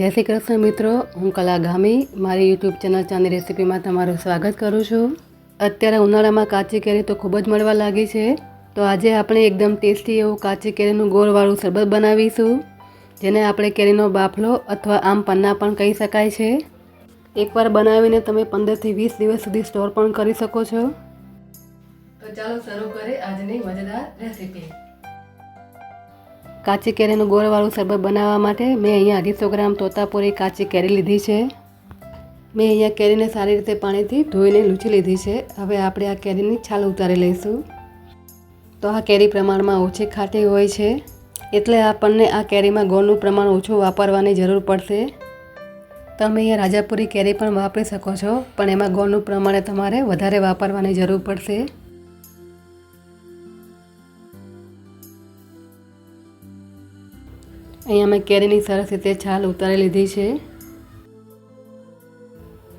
જય શ્રી કૃષ્ણ મિત્રો, હું કલા ગામી મારી યુટ્યુબ ચેનલ ચાંદી રેસીપીમાં તમારું સ્વાગત કરું છું. અત્યારે ઉનાળામાં કાચી કેરી તો ખૂબ જ મળવા લાગી છે. તો આજે આપણે એકદમ ટેસ્ટી એવું કાચી કેરીનું ગોળવાળું શરબત બનાવીશું, જેને આપણે કેરીનો બાફલો અથવા આમ પન્ના પણ કહી શકાય છે. એકવાર બનાવીને તમે પંદરથી વીસ દિવસ સુધી સ્ટોર પણ કરી શકો છો. તો ચાલો શરૂ કરીએ આજની મજેદાર રેસીપી. કાચી કેરીનું ગોળવાળું શરબત બનાવવા માટે મેં અહીંયા અઢીસો ગ્રામ તોતાપુરી કાચી કેરી લીધી છે. મેં અહીંયા કેરીને સારી રીતે પાણીથી ધોઈને લૂછી લીધી છે. હવે આપણે આ કેરીની છાલ ઉતારી લઈશું. તો આ કેરી પ્રમાણમાં ઓછી ખાટી હોય છે. એટલે આપણને આ કેરીમાં ગોળનું પ્રમાણ ઓછું વાપરવાની જરૂર પડશે. તમે અહીંયા રાજાપુરી કેરી પણ વાપરી શકો છો, પણ એમાં ગોળનું પ્રમાણે તમારે વધારે વાપરવાની જરૂર પડશે. અહીંયા મેં કેરીની સરસ રીતે છાલ ઉતારી લીધી છે.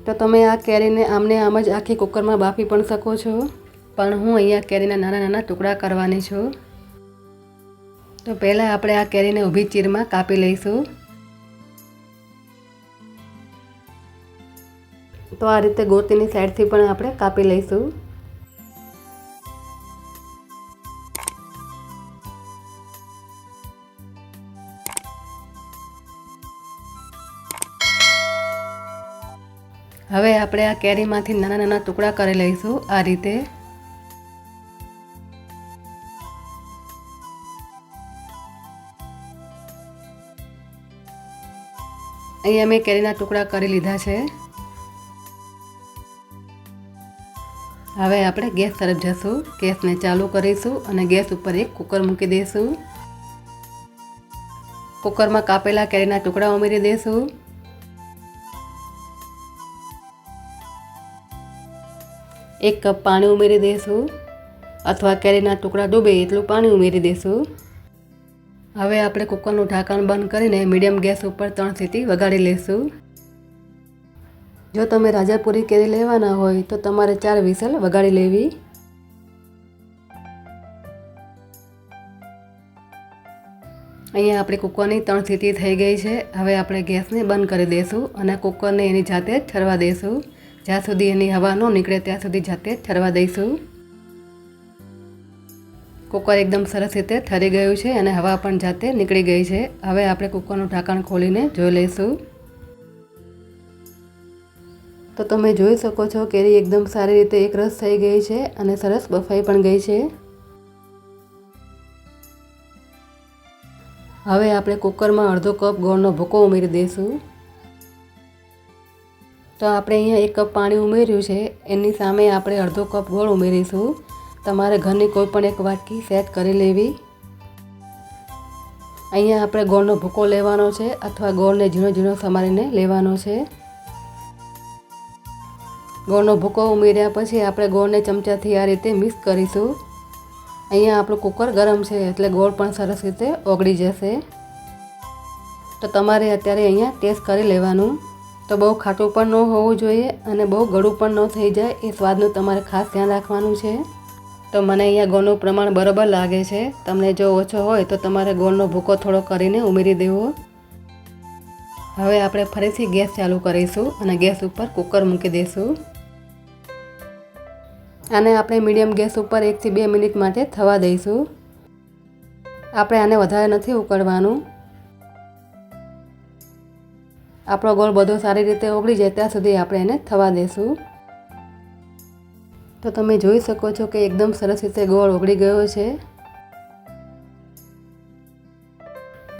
તો તમે આ કેરીને આમને આમ જ આખી કુકરમાં બાફી પણ શકો છો. પણ હું અહીંયા કેરીના નાના નાના ટુકડા કરવાની છું. તો પહેલાં આપણે આ કેરીને ઊભી ચીરમાં કાપી લઈશું. તો આ રીતે ગોતીની સાઈડથી પણ આપણે કાપી લઈશું. હવે આપણે આ કેરીમાંથી નાના નાના ટુકડા કરી લઈશું આ રીતે. અહીંયા મેં કેરીના ટુકડા કરી લીધા છે. હવે આપણે ગેસ તરફ જશું. ગેસને ચાલુ કરીશું અને ગેસ ઉપર એક કુકર મૂકી દઈશું. કુકરમાં કાપેલા કેરીના ટુકડા ઉમેરી દઈશું. એક કપ પાણી ઉમેરી દઈશું અથવા કેરીના ટુકડા ડૂબે એટલું પાણી ઉમેરી દઈશું હવે આપણે કુકરનું ઢાંકણ બંધ કરીને મીડિયમ ગેસ ઉપર ત્રણ સીટી વગાડી લઈશું જો તમે રાજાપુરી કેરી લેવાના હોય તો તમારે ચાર વિસલ વગાડી લેવી. અહીંયા આપણી કુકરની ત્રણ સીટી થઈ ગઈ છે. હવે આપણે ગેસને બંધ કરી દઈશું અને કુકરને એની જાતે ઠરવા દઈશું જ્યાં સુધી એની હવા ન નીકળે, ત્યાં સુધી જાતે ઠરવા દઈશું. કુકર એકદમ સરસ રીતે ઠરી ગયું છે અને હવા પણ જાતે નીકળી ગઈ છે. હવે આપણે કુકરનું ઢાંકણ ખોલીને જોઈ લઈશું. તો તમે જોઈ શકો છો કેરી એકદમ સારી રીતે એકરસ થઈ ગઈ છે અને સરસ બફાઈ પણ ગઈ છે. હવે આપણે કુકરમાં અડધો કપ ગોળનો ભૂકો ઉમેરી દઈશું. તો આપણે અહીંયા એક કપ પાણી ઉમેર્યું છે. એની સામે આપણે અડધો કપ ગોળ ઉમેરીશું. તમારે ઘરની કોઈ પણ એક વાટકી સેટ કરી લેવી. અહીંયા આપણે ગોળનો ભૂકો લેવાનો છે અથવા ગોળને ઝીણો ઝીણો સમારીને લેવાનો છે. ગોળનો ભૂકો ઉમેર્યા પછી આપણે ગોળને ચમચાથી આ રીતે મિક્સ કરીશું. અહીંયા આપણું કુકર ગરમ છે એટલે ગોળ પણ સરસ રીતે ઓગળી જશે. તો તમારે અત્યારે અહીંયા ટેસ્ટ કરી લેવાનું. તો બહુ ખાટું પણ ન હોવું જોઈએ અને બહુ ગળું પણ ન થઈ જાય એ સ્વાદનું તમારે ખાસ ધ્યાન રાખવાનું છે. તો મને અહીંયા ગોળનું પ્રમાણ બરાબર લાગે છે. તમને જો ઓછો હોય તો તમારે ગોળનો ભૂકો થોડો કરીને ઉમેરી દેવો. હવે આપણે ફરીથી ગેસ ચાલુ કરીશું અને ગેસ ઉપર કુકર મૂકી દઈશું આને આપણે મીડિયમ ગેસ ઉપર એકથી બે મિનિટ માટે થવા દઈશું. આપણે આને વધારે નથી ઉકળવાનું. આપણો ગોળ બધો સારી રીતે ઓગળી જાય ત્યાં સુધી આપણે એને થવા દઈશું તો તમે જોઈ શકો છો કે એકદમ સરસ રીતે ગોળ ઓગળી ગયો છે.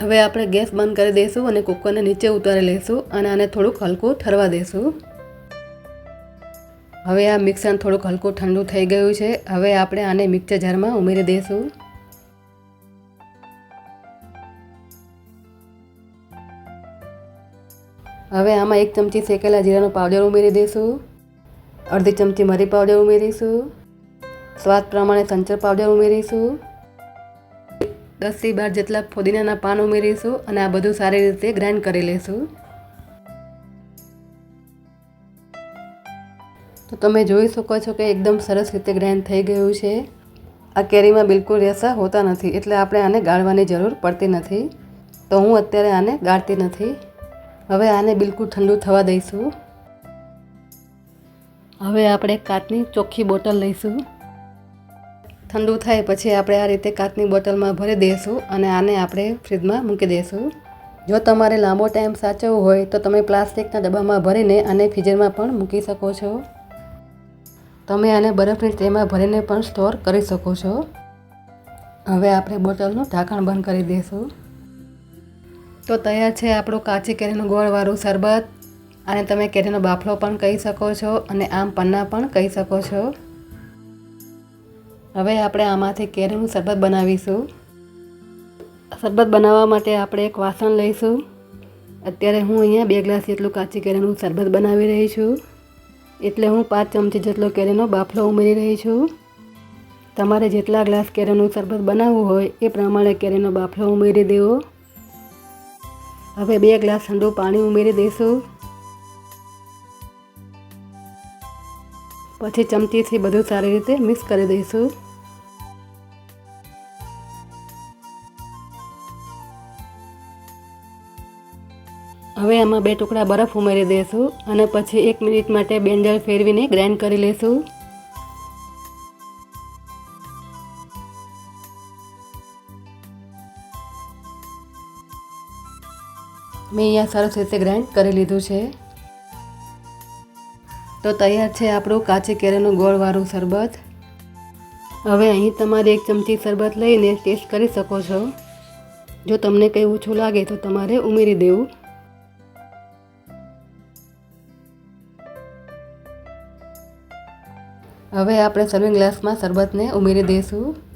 હવે આપણે ગેસ બંધ કરી દઈશું અને કુકરને નીચે ઉતારી લઈશું અને આને થોડુંક હલકું ઠરવા દઈશું હવે આ મિક્સર થોડુંક હલકું ઠંડુ થઈ ગયું છે. હવે આપણે આને મિક્સર જારમાં ઉમેરી દઈશું હવે આમાં એક ચમચી શેકેલા જીરાનો પાવડર ઉમેરી દઈશું. અડધી ચમચી મરી પાવડર ઉમેરીશું. સ્વાદ પ્રમાણે સંચર પાવડર ઉમેરીશું. દસથી બાર જેટલા ફુદીનાના પાન ઉમેરીશું અને આ બધું સારી રીતે ગ્રાઇન્ડ કરી લઈશું. તો તમે જોઈ શકો છો કે એકદમ સરસ રીતે ગ્રાઇન્ડ થઈ ગયું છે. આ કેરીમાં બિલકુલ રેસા હોતા નથી, એટલે આપણે આને ગાળવાની જરૂર પડતી નથી. તો હું અત્યારે આને ગાળતી નથી. હવે આને બિલકુલ ઠંડુ થવા દઈશું. હવે આપણે કાચની ચોખ્ખી બોટલ લઈશું. ઠંડુ થાય પછી આપણે આ રીતે કાચની બોટલમાં ભરી દઈશું અને આને આપણે ફ્રીજમાં મૂકી દઈશું. જો તમારે લાંબો ટાઈમ સાચવવો હોય તો તમે પ્લાસ્ટિકના ડબ્બામાં ભરીને આને ફ્રીઝરમાં પણ મૂકી શકો છો. તમે આને બરફની ટ્રેમાં ભરીને પણ સ્ટોર કરી શકો છો. હવે આપણે બોટલનું ઢાંકણ બંધ કરી દઈશું. તો તૈયાર છે આપણો કાચી કેરીનું ગોળવાળું શરબત. અને તમે કેરીનો બાફલો પણ કહી શકો છો અને આમ પન્ના પણ કહી શકો છો. હવે આપણે આમાંથી કેરીનું શરબત બનાવીશું. શરબત બનાવવા માટે આપણે એક વાસણ લઈશું. અત્યારે હું અહીંયા બે ગ્લાસ જેટલું કાચી કેરીનું શરબત બનાવી રહી છું. એટલે હું પાંચ ચમચી જેટલો કેરીનો બાફલો ઉમેરી રહી છું. તમારે જેટલા ગ્લાસ કેરીનું શરબત બનાવવું હોય એ પ્રમાણે કેરીનો બાફલો ઉમેરી દેવો. હવે બે ગ્લાસ ઠંડુ પાણી ઉમેરી દઈશું. પછી ચમચીથી બધું સારી રીતે મિક્સ કરી દઈશું. હવે આમાં બે ટુકડા બરફ ઉમેરી દઈશું અને પછી એક મિનિટ માટે બેન્ડર ફેરવીને ગ્રાઇન્ડ કરી લઈશું. મેં અહીંયા સરસ રીતે ગ્રાઇન્ડ કરી લીધું છે. તો તૈયાર છે આપણું કાચી કેરીનું ગોળવાળું શરબત. હવે અહીં તમારે એક ચમચી શરબત લઈને ટેસ્ટ કરી શકો છો. જો તમને કંઈ ઓછું લાગે તો તમારે ઉમેરી દેવું. હવે આપણે સર્વિંગ ગ્લાસમાં શરબતને ઉમેરી દઈશું.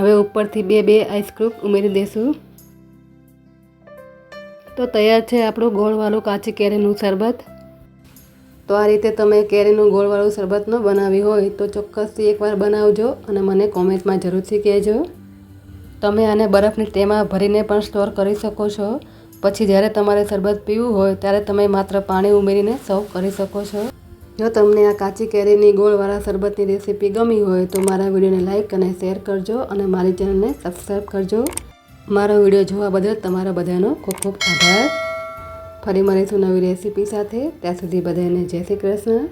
હવે ઉપરથી બે બે આઈસક્રીમ ઉમેરી દઈશું તો તૈયાર છે આપણું ગોળવાળું કાચી કેરીનું શરબત. તો આ રીતે તમે કેરીનું ગોળવાળું શરબત ન બનાવી હોય તો ચોક્કસથી એકવાર બનાવજો અને મને કોમેન્ટમાં જરૂરથી કહેજો. તમે આને બરફની ટેમાં ભરીને પણ સ્ટોર કરી શકો છો. પછી જ્યારે તમારે શરબત પીવું હોય ત્યારે તમે માત્ર પાણી ઉમેરીને સર્વ કરી શકો છો. જો તમને આ કાચી કેરીની ગોળવાળા શરબતની રેસીપી ગમી હોય તો મારા વિડીયોને લાઇક અને શેર કરજો અને મારી ચેનલને સબસ્ક્રાઈબ કરજો. મારો વીડિયો જોવા બદલ તમારા બધાનો ખૂબ ખૂબ આભાર. ફરી મળીશું નવી રેસીપી સાથે. ત્યાં સુધી બધાને જય શ્રી કૃષ્ણ.